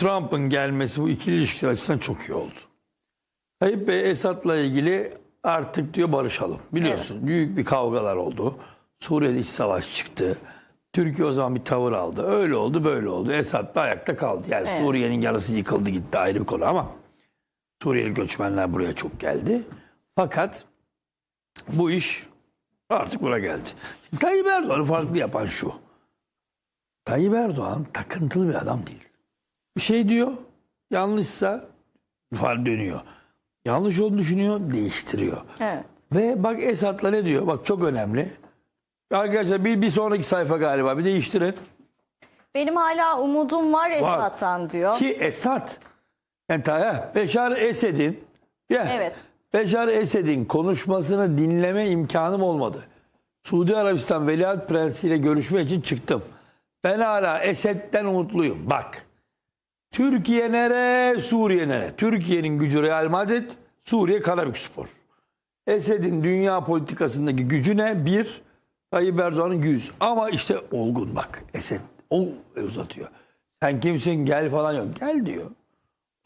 Trump'ın gelmesi bu ikili ilişkiler açısından çok iyi oldu. Tayyip Bey Esad'la ilgili artık diyor barışalım. Biliyorsun büyük bir kavgalar oldu. Suriye'de iç savaş çıktı. Türkiye o zaman bir tavır aldı. Öyle oldu böyle oldu. Esad da ayakta kaldı. Yani Evet. Suriye'nin yarısı yıkıldı gitti ayrı bir konu ama Suriyeli göçmenler buraya çok geldi. Fakat bu iş artık buna geldi. Şimdi Tayyip Erdoğan'ı farklı yapan şu. Tayyip Erdoğan takıntılı bir adam değil. Bir şey diyor, yanlışsa var dönüyor. Yanlış olduğunu düşünüyor, değiştiriyor. Evet. Ve bak Esad'la ne diyor? Bak çok önemli. Arkadaşlar bir, bir sonraki sayfa galiba bir değiştirin. Benim hala umudum var Esad'dan diyor. Ki Esad, yani ta- Beşar Esed'in ya, Evet. Beşar Esed'in konuşmasını dinleme imkanım olmadı. Suudi Arabistan Veliaht Prensi ile görüşme için çıktım. Ben hala Esed'den umutluyum. Bak. Türkiye nere, Suriye nere? Türkiye'nin gücü Real Madrid, Suriye Karabükspor. Esed'in dünya politikasındaki gücü ne? Bir, Tayyip Erdoğan'ın yüz. Ama işte olgun bak. Esed o uzatıyor. Sen kimsin gel falan yok. Gel diyor.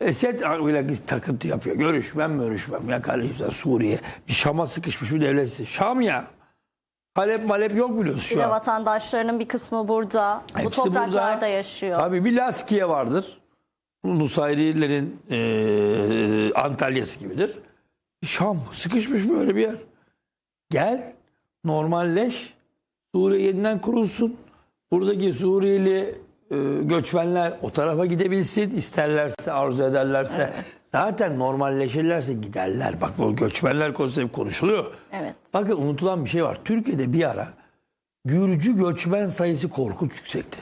Esed öyle takıntı yapıyor. Görüşmem görüşmem. Ya kardeşim Suriye. Bir Şam'a sıkışmış bir devletsin. Şam ya. Halep malep yok biliyorsun Bir şu de an. vatandaşlarının bir kısmı burada. bu Hepsi topraklarda burada. yaşıyor. Tabii bir Laskiye vardır. Nusayrilerin eee Antalya'sı gibidir. Şam sıkışmış böyle bir yer. Gel normalleş. Suriye yeniden kurulsun. Buradaki Suriyeli e, göçmenler o tarafa gidebilsin. isterlerse arzu ederlerse. Zaten normalleşirlerse giderler. Bak bu göçmenler konusunda hep konuşuluyor. Evet. Bakın unutulan bir şey var. Türkiye'de bir ara Gürcü göçmen sayısı korkunç yüksekti.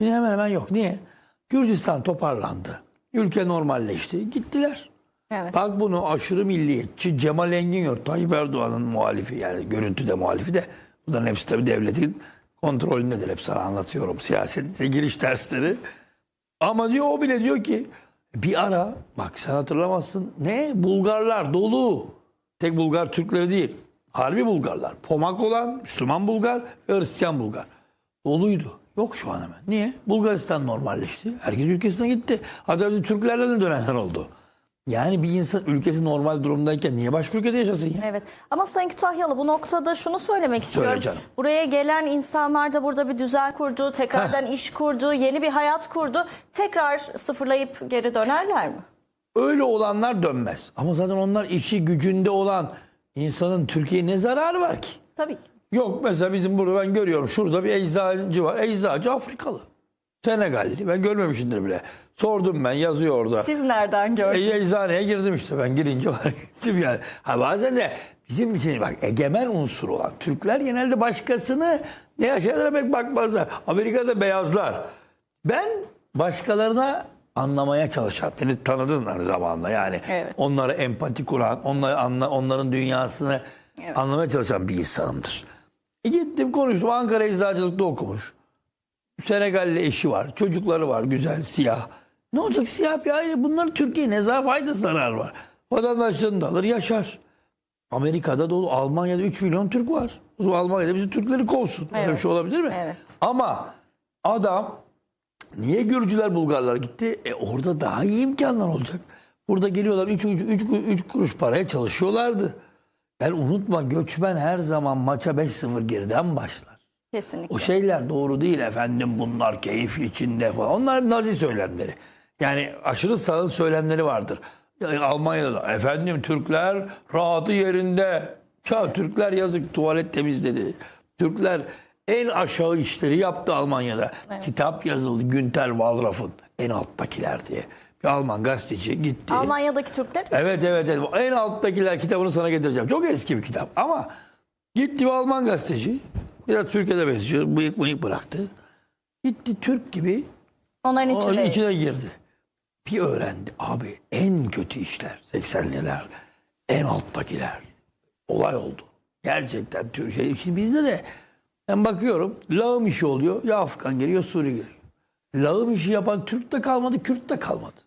Şimdi hemen hemen yok. Niye? Gürcistan toparlandı. Ülke normalleşti. Gittiler. Evet. Bak bunu aşırı milliyetçi Cemal Engin Tayyip Erdoğan'ın muhalifi yani görüntüde muhalifi de bunların hepsi tabii devletin kontrolündedir. Hep sana anlatıyorum. Siyasete giriş dersleri. Ama diyor o bile diyor ki bir ara bak sen hatırlamazsın ne Bulgarlar dolu. Tek Bulgar Türkleri değil. Harbi Bulgarlar. Pomak olan Müslüman Bulgar ve Hristiyan Bulgar. Doluydu. Yok şu an hemen. Niye? Bulgaristan normalleşti. Herkes ülkesine gitti. Hatta bizim Türklerden de dönenler oldu. Yani bir insan ülkesi normal durumdayken niye başka ülkede yaşasın ya? Evet. Ama Sayın Kütahyalı bu noktada şunu söylemek istiyorum. canım. Buraya gelen insanlar da burada bir düzen kurdu, tekrardan iş kurdu, yeni bir hayat kurdu. Tekrar sıfırlayıp geri dönerler mi? Öyle olanlar dönmez. Ama zaten onlar işi gücünde olan insanın Türkiye'ye ne zararı var ki? Tabii ki. Yok mesela bizim burada ben görüyorum şurada bir eczacı var. Eczacı Afrikalı. Senegalli. Ben görmemişimdir bile. Sordum ben yazıyor orada. Siz nereden E, gördünüz? eczaneye girdim işte ben girince var gittim yani. Ha bazen de bizim için bak egemen unsur olan Türkler genelde başkasını ne yaşadığına pek bakmazlar. Amerika'da beyazlar. Ben başkalarına anlamaya çalışan, beni tanıdın hani zamanla yani. Evet. Onlara empati kuran, onları anla, onların dünyasını Evet. anlamaya çalışan bir insanımdır. E gittim konuştum. Ankara Eczacılık'ta okumuş. Senegalli eşi var. Çocukları var güzel siyah. Ne olacak siyah bir aile? Bunların Türkiye'ye ne zararı fayda zarar var. Vatandaşlığını da alır yaşar. Amerika'da dolu Almanya'da 3 milyon Türk var. O zaman Almanya'da bizim Türkleri kovsun. Öyle bir Evet. şey olabilir mi? Evet. Ama adam niye Gürcüler Bulgarlar gitti? E orada daha iyi imkanlar olacak. Burada geliyorlar 3 3 kuruş paraya çalışıyorlardı. Yani unutma göçmen her zaman maça 5-0 geriden başlar. Kesinlikle. O şeyler doğru değil efendim bunlar keyif içinde falan. Onlar nazi söylemleri. Yani aşırı sağın söylemleri vardır. Yani Almanya'da da efendim Türkler rahatı yerinde. Ya Türkler yazık tuvalet temizledi. Türkler en aşağı işleri yaptı Almanya'da. Kitap yazıldı Günter Wallraff'ın en alttakiler diye. Alman gazeteci gitti. Almanya'daki Türkler Evet evet evet. En alttakiler kitabını sana getireceğim. Çok eski bir kitap ama gitti bir Alman gazeteci. Biraz Türkiye'de benziyor. Bıyık bıyık bıraktı. Gitti Türk gibi onların o içinde. içine girdi. Bir öğrendi. Abi en kötü işler 80'liler. En alttakiler. Olay oldu. Gerçekten Türkiye. Şimdi bizde de ben bakıyorum lağım işi oluyor. Ya Afgan geliyor Suriye geliyor. Lağım işi yapan Türk de kalmadı, Kürt de kalmadı.